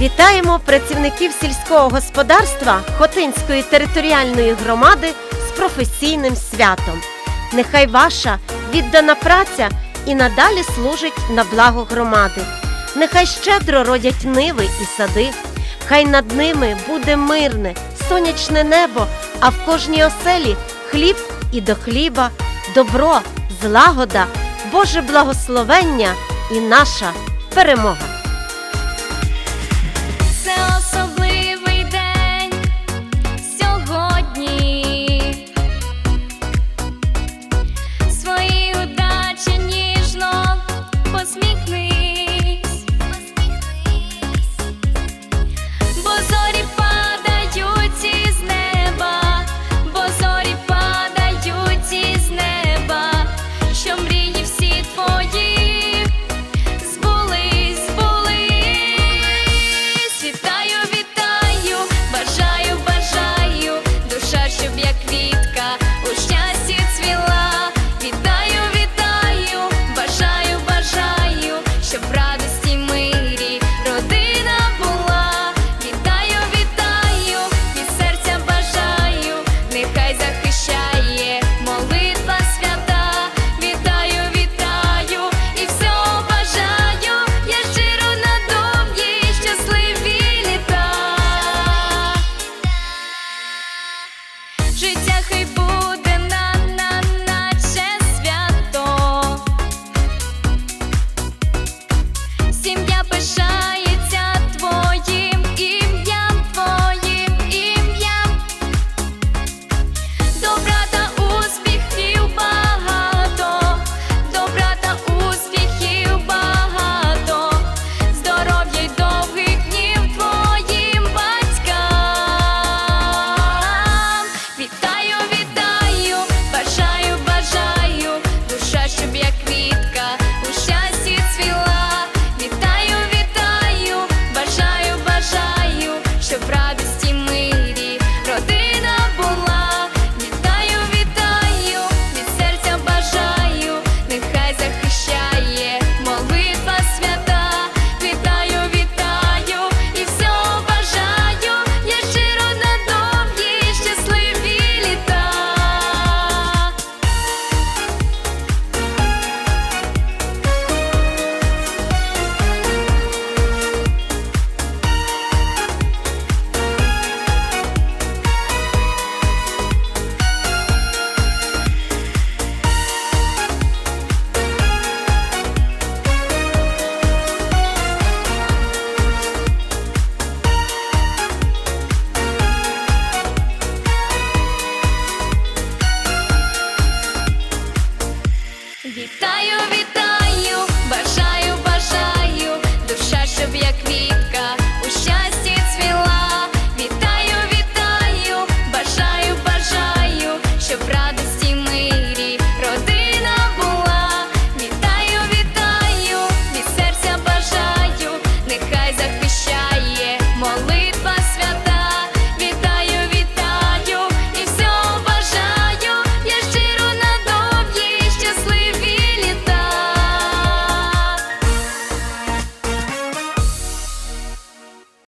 Вітаємо працівників сільського господарства Хотинської територіальної громади з професійним святом. Нехай ваша віддана праця і надалі служить на благо громади. Нехай щедро родять ниви і сади. Хай над ними буде мирне, сонячне небо, а в кожній оселі хліб і до хліба, добро, злагода, Боже благословення і наша перемога.